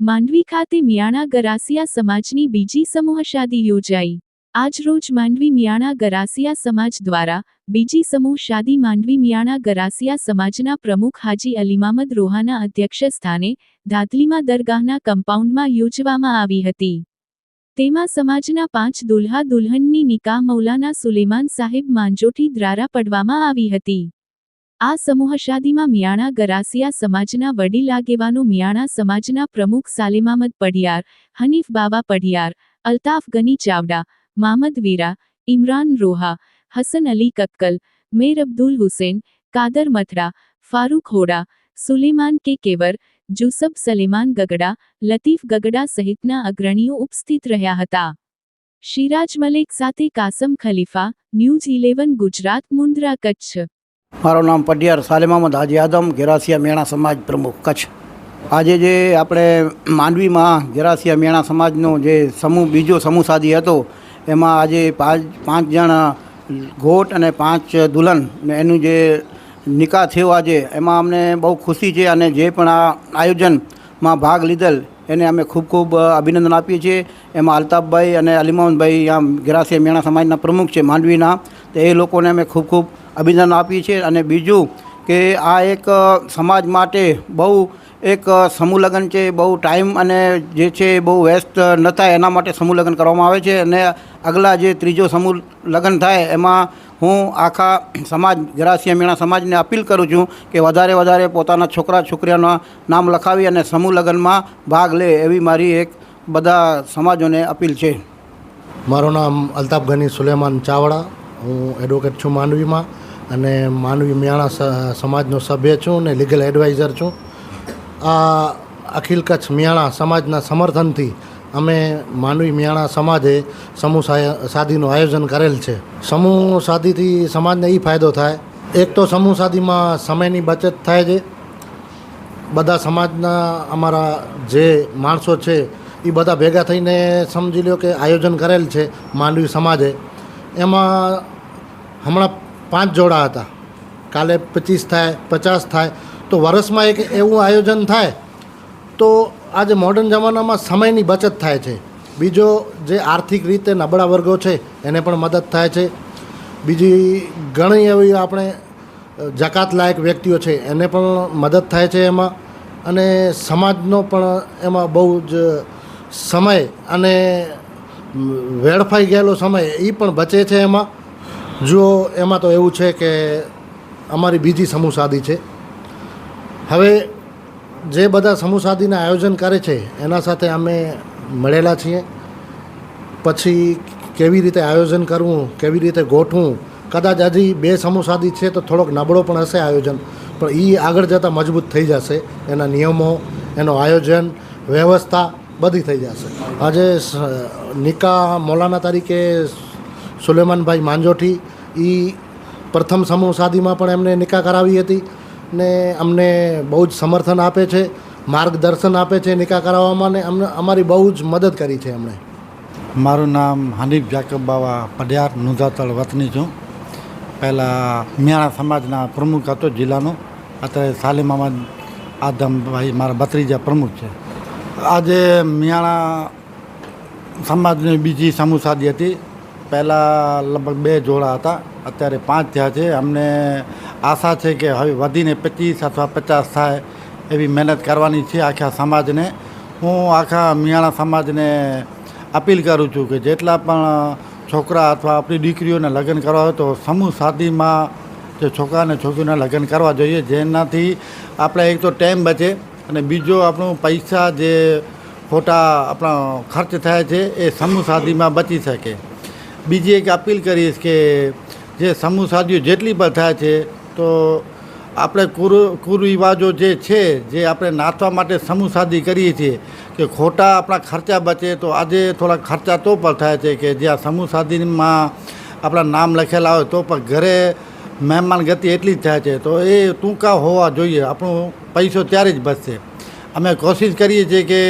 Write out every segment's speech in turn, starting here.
માંડવી ખાતે મિયાણા ગરાસિયા સમાજની બીજી સમૂહ શાદી યોજાઈ. આજરોજ માંડવી મિયાણા ગરાસિયા સમાજ દ્વારા બીજી સમૂહ શાદી માંડવી મિયાણા ગરાસિયા સમાજના પ્રમુખ હાજી અલીમામદ રોહાના અધ્યક્ષ સ્થાને ધાતલીમાં દરગાહના કમ્પાઉન્ડમાં યોજવામાં આવી હતી. તેમાં સમાજના પાંચ દુલ્હા દુલ્હનની નિકાહ મૌલાના સુલેમાન સાહેબ માંજોઠી દ્વારા પડવામાં આવી હતી. આ સમૂહ શાદીમાં મિયાણા ગરાસિયા સમાજના વડીલ આગેવાનો મિયાણા સમાજના પ્રમુખ સાલેમામદ પઢિયાર હનીફ બાવા પઢિયાર અલ્તાફ ગની ચાવડા મામદ વીરા, ઇમરાન રોહા, હસન અલી કક્કલ, મેર અબ્દુલ હુસેન, કાદર મથડા ફારૂક હોડા, સુલેમાન કે કેવર જુસબ સલેમાન ગગડા, લતીફ ગગડા સહિતના અગ્રણીઓ ઉપસ્થિત રહ્યા હતા. શિરાજ મલેક સાથે કાસમ ખલીફા, ન્યૂઝ ઇલેવન, ગુજરાત, મુન્દ્રા, કચ્છ. મારું નામ પડિયાર સાલેમ અહમદ હાજી આદમ ગેરાસિયા મેણા સમાજ પ્રમુખ, કચ્છ. આજે જે આપણે માંડવીમાં ગેરાસિયા મેણા સમાજનો જે સમૂહ, બીજો સમૂહ સાદી હતો, એમાં આજે પાંચ પાંચ જણ ગોટ અને પાંચ દુલ્હન એનું જે નિકાહ થયો આજે. એમાં અમને બહુ ખુશી છે અને જે પણ આ આયોજનમાં ભાગ લીધેલ, એને અમે ખૂબ ખૂબ અભિનંદન આપીએ છીએ. એમાં અલ્તાફભાઈ અને અલીમામદભાઈ આમ ગેરાસી મેણા સમાજના પ્રમુખ છે માંડવીના. તો એ લોકોને અમે ખૂબ ખૂબ અભિનંદન આપીએ છીએ. અને બીજું કે આ એક સમાજ માટે બહુ એક સમૂહ છે બહુ ટાઈમ અને જે છે એ બહુ વેસ્ટ ન થાય એના માટે સમૂહ કરવામાં આવે છે અને આગલા જે ત્રીજો સમૂહ લગ્ન થાય, એમાં હું આખા સમાજ ગરાસિયા મેણા સમાજને અપીલ કરું છું કે વધારે વધારે પોતાના છોકરા છોકરીઓના નામ લખાવી અને સમૂહ લગ્નમાં ભાગ લે એવી મારી એક બધા સમાજોને અપીલ છે. મારું નામ અલ્તાફ ગની સુલેમાન ચાવડા, હું એડવોકેટ છું માંડવીમાં અને માંડવી મિયાણા સમાજનો સભ્ય છું અને લીગલ એડવાઇઝર છું. આ અખિલ કચ્છ મિયાણા સમાજના સમર્થનથી અમે માનવી મિયાણા સમાજે સમૂહ સાદીનું આયોજન કરેલ છે. સમૂહ સાદીથી સમાજને એ ફાયદો થાય. એક તો સમૂહ સાદીમાં સમયની બચત થાય છે. બધા સમાજના અમારા જે માણસો છે એ બધા ભેગા થઈને સમજી લો કે આયોજન કરેલ છે માંડવી સમાજે. એમાં હમણાં પાંચ જોડા હતા. કાલે પચીસ થાય, પચાસ થાય તો વર્ષમાં એક એવું આયોજન થાય, તો આજે મોડર્ન જમાનામાં સમયની બચત થાય છે. બીજો જે આર્થિક રીતે નબળા વર્ગો છે, એને પણ મદદ થાય છે. બીજી ઘણી એવી આપણે જકાત લાયક વ્યક્તિઓ છે, એને પણ મદદ થાય છે એમાં. અને સમાજનો પણ એમાં બહુ જ સમય અને વેડફાઈ ગયેલો સમય એ પણ બચે છે એમાં. જો એમાં તો એવું છે કે અમારી બીજી સમૂહ સાદી છે. હવે જે બધા સમૂહ સાદીના આયોજન કરે છે, એના સાથે અમે મળેલા છીએ. પછી કેવી રીતે આયોજન કરવું, કેવી રીતે ગોઠવું, કદાચ હજી બે સમૂહ સાદી છે તો થોડોક નબળો પણ હશે આયોજન, પણ એ આગળ જતાં મજબૂત થઈ જશે. એના નિયમો, એનો આયોજન, વ્યવસ્થા બધી થઈ જશે. આજે નિકા મોલાના તરીકે સુલેમાનભાઈ માંજોઠી એ પ્રથમ સમૂહ સાદીમાં પણ એમને નિકા કરાવી હતી. ને અમને બહુ જ સમર્થન આપે છે, માર્ગદર્શન આપે છે નિકાહ કરાવવામાં ને અમને અમારી બહુ જ મદદ કરી છે એમણે મારું નામ હનીફ જાકબ બાવા પઢિયાર નુધાતળ વતની છું. પહેલાં મિયાણા સમાજના પ્રમુખ હતો જિલ્લાનો. અત્યારે સાલિમ અહમદ આદમભાઈ મારા ભત્રીજા પ્રમુખ છે. આજે મિયાણા સમાજની બીજી સમૂહ શાદી હતી. પહેલાં લગભગ બે જોડા હતા. અત્યારે પાંચ થયા છે. અમને આશા છે કે હવે વધીને પચીસ અથવા પચાસ થાય એવી મહેનત કરવાની છે આખા સમાજને. હું આખા મિયાણા સમાજને અપીલ કરું છું કે જેટલા પણ છોકરા અથવા આપણી દીકરીઓને લગ્ન કરવા હોય તો સમૂહ શાદીમાં જે છોકરા અને છોકરીઓને લગ્ન કરવા જોઈએ. જેનાથી આપણે એક તો ટાઈમ બચે અને બીજો આપણું પૈસા જે ખોટા આપણા ખર્ચ થાય છે એ સમૂહ શાદીમાં બચી શકે. બીજી એક અપીલ કરીશ કે જે સમૂહ શાદીઓ જેટલી પણ થાય છે તો આપણે કુરુ, કુરિવાજો જે છે, જે આપણે નાચવા માટે સમૂહ સાદી કરીએ છીએ કે ખોટા આપણા ખર્ચા બચે તો આજે થોડા ખર્ચા તો પણ થાય છે કે જ્યાં સમૂહ સાદીમાં આપણા નામ લખેલા હોય તો પણ ઘરે મહેમાન ગતિ એટલી જ થાય છે. તો એ ટૂંકા હોવા જોઈએ. આપણો પૈસો ત્યારે જ બચશે. અમે કોશિશ કરીએ છીએ કે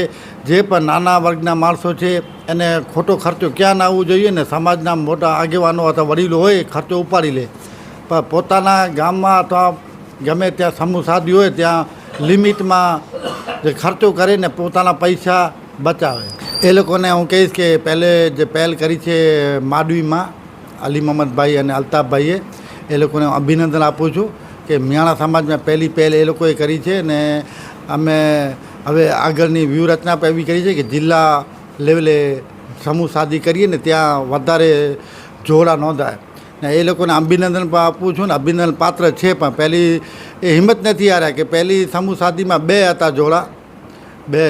જે પણ નાના વર્ગના માણસો છે, એને ખોટો ખર્ચો ક્યાં ના આવવું જોઈએ ને સમાજના મોટા આગેવાનો અથવા વડીલો હોય ખર્ચો ઉપાડી લે. પોતાના ગામમાં અથવા ગમે ત્યાં સમૂહ સાદી હોય ત્યાં લિમિટમાં જે ખર્ચો કરીને પોતાના પૈસા બચાવે. એ લોકોને હું કહીશ કે પહેલે જે પહેલ કરી છે માડવીમાં, અલી મહમ્મદભાઈ અને અલ્તાફભાઈએ, એ લોકોને અભિનંદન આપું છું કે મિયાણા સમાજમાં પહેલી પહેલ એ લોકોએ કરી છે ને અમે હવે આગળની વ્યૂહરચના પણ એવી કરી છે કે જિલ્લા લેવલે સમૂહ સાદી કરીએ ને ત્યાં વધારે જોડા નોંધાય. ને એ લોકોને અભિનંદન પણ આપું છું ને અભિનંદન પાત્ર છે પણ પહેલી એ હિંમત નથી હાર્યા કે પહેલી સમૂહ સાદીમાં બે હતા જોડા, બે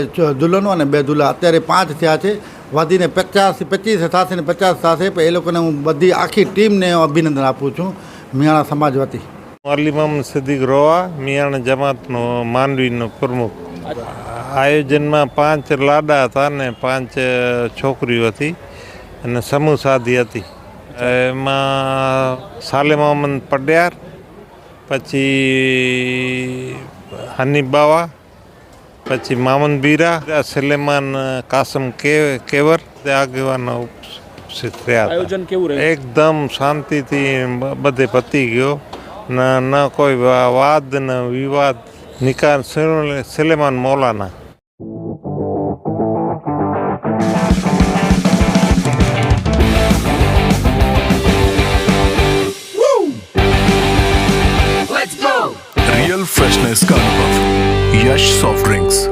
દુલ્હનો અને બે દુલ્હા. અત્યારે પાંચ થયા છે. વધીને પચાસ, પચીસ થશે ને પચાસ થશે પણ એ લોકોને હું બધી આખી ટીમને હું અભિનંદન આપું છું. મિયાણા સમાજ વતી. મોહમ્મદ સિદ્દીક રોવા, મિયાણ જમાતનો માંડવીનો પ્રમુખ. આયોજનમાં પાંચ લાડા હતા ને પાંચ છોકરીઓ હતી અને સમૂહ સાધી હતી. એમાં સાલે મોહમ્મદ પડિયાર પછી હનીફ બાવા પછી મામન બીરા સલેમાન કાસમ કે કેવર તે આગેવાનો ઉપસ્થિત રહ્યા આયોજન કેવું એકદમ શાંતિથી બધે પતી ગયો. ન ન કોઈ વાદ ન વિવાદ નિકાલ સલેમાન મૌલાના. soft drinks.